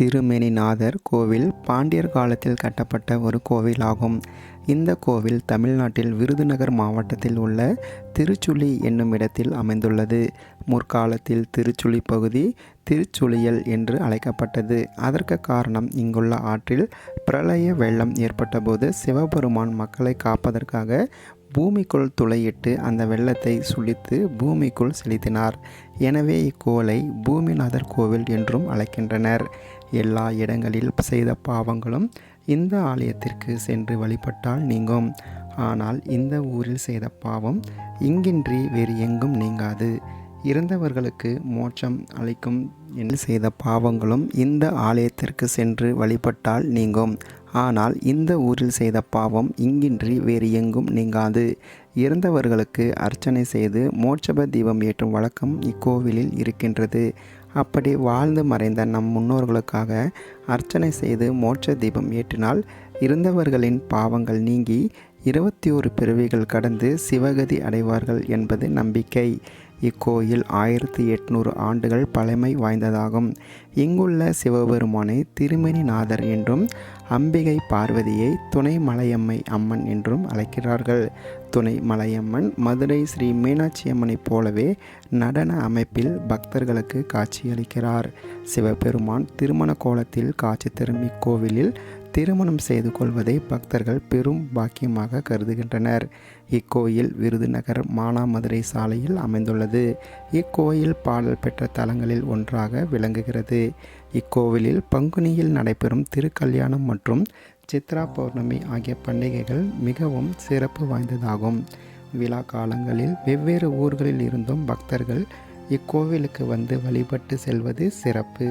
திருமேனிநாதர் கோவில் பாண்டியர் காலத்தில் கட்டப்பட்ட ஒரு கோவிலாகும். இந்த கோவில் தமிழ்நாட்டில் விருதுநகர் மாவட்டத்தில் உள்ள திருச்சுழி என்னும் இடத்தில் அமைந்துள்ளது. முற்காலத்தில் திருச்சுழி பகுதி திருச்சுழியல் என்று அழைக்கப்பட்டது. அதற்கு காரணம் இங்குள்ள ஆற்றில் பிரளய வெள்ளம் ஏற்பட்டபோது சிவபெருமான் மக்களை காப்பதற்காக பூமிக்குள் துளையிட்டு அந்த வெள்ளத்தை சுழித்து பூமிக்குள் செலுத்தினார். எனவே இக்கோலை பூமிநாதர் கோவில் என்றும் அழைக்கின்றனர். எல்லா இடங்களில் செய்த பாவங்களும் இந்த ஆலயத்திற்கு சென்று வழிபட்டால் நீங்கும். ஆனால் இந்த ஊரில் செய்த பாவம் இங்கின்றி வேறு எங்கும் நீங்காது. இறந்தவர்களுக்கு மோட்சம் அளிக்கும் என்று செய்த பாவங்களும் இந்த ஆலயத்திற்கு சென்று வழிபட்டால் நீங்கும். ஆனால் இந்த ஊரில் செய்த பாவம் இங்கின்றி வேறு எங்கும் நீங்காது. இறந்தவர்களுக்கு அர்ச்சனை செய்து மோட்சப தீபம் ஏற்றும் வழக்கம் இக்கோவிலில் இருக்கின்றது. அப்படி வாழ்ந்து மறைந்த நம் முன்னோர்களுக்காக அர்ச்சனை செய்து மோட்ச தீபம் ஏற்றினால் இருந்தவர்களின் பாவங்கள் நீங்கி இருபத்தி ஒரு பிறவிகள் கடந்து சிவகதி அடைவார்கள் என்பது நம்பிக்கை. இக்கோயில் ஆயிரத்தி எட்நூறு ஆண்டுகள் பழமை வாய்ந்ததாகும். இங்குள்ள சிவபெருமானை திருமணிநாதர் என்றும் அம்பிகை பார்வதியை துணை மலையம்மை அம்மன் என்றும் அழைக்கிறார்கள். துணை மலையம்மன் மதுரை ஸ்ரீ மீனாட்சி அம்மனைப் போலவே நடன அமைப்பில் பக்தர்களுக்கு காட்சியளிக்கிறார். சிவபெருமான் திருமண கோலத்தில் காட்சி தரும் இக்கோவிலில் திருமணம் செய்து கொள்வதை பக்தர்கள் பெரும் பாக்கியமாக கருதுகின்றனர். இக்கோயில் விருதுநகர் மானாமதுரை சாலையில் அமைந்துள்ளது. இக்கோயில் பாடல் பெற்ற தலங்களில் ஒன்றாக விளங்குகிறது. இக்கோவிலில் பங்குனியில் நடைபெறும் திருக்கல்யாணம் மற்றும் சித்ரா பௌர்ணமி ஆகிய பண்டிகைகள் மிகவும் சிறப்பு வாய்ந்ததாகும். விழா காலங்களில் வெவ்வேறு ஊர்களில் இருந்தும் பக்தர்கள் இக்கோவிலுக்கு வந்து வழிபட்டு செல்வது சிறப்பு.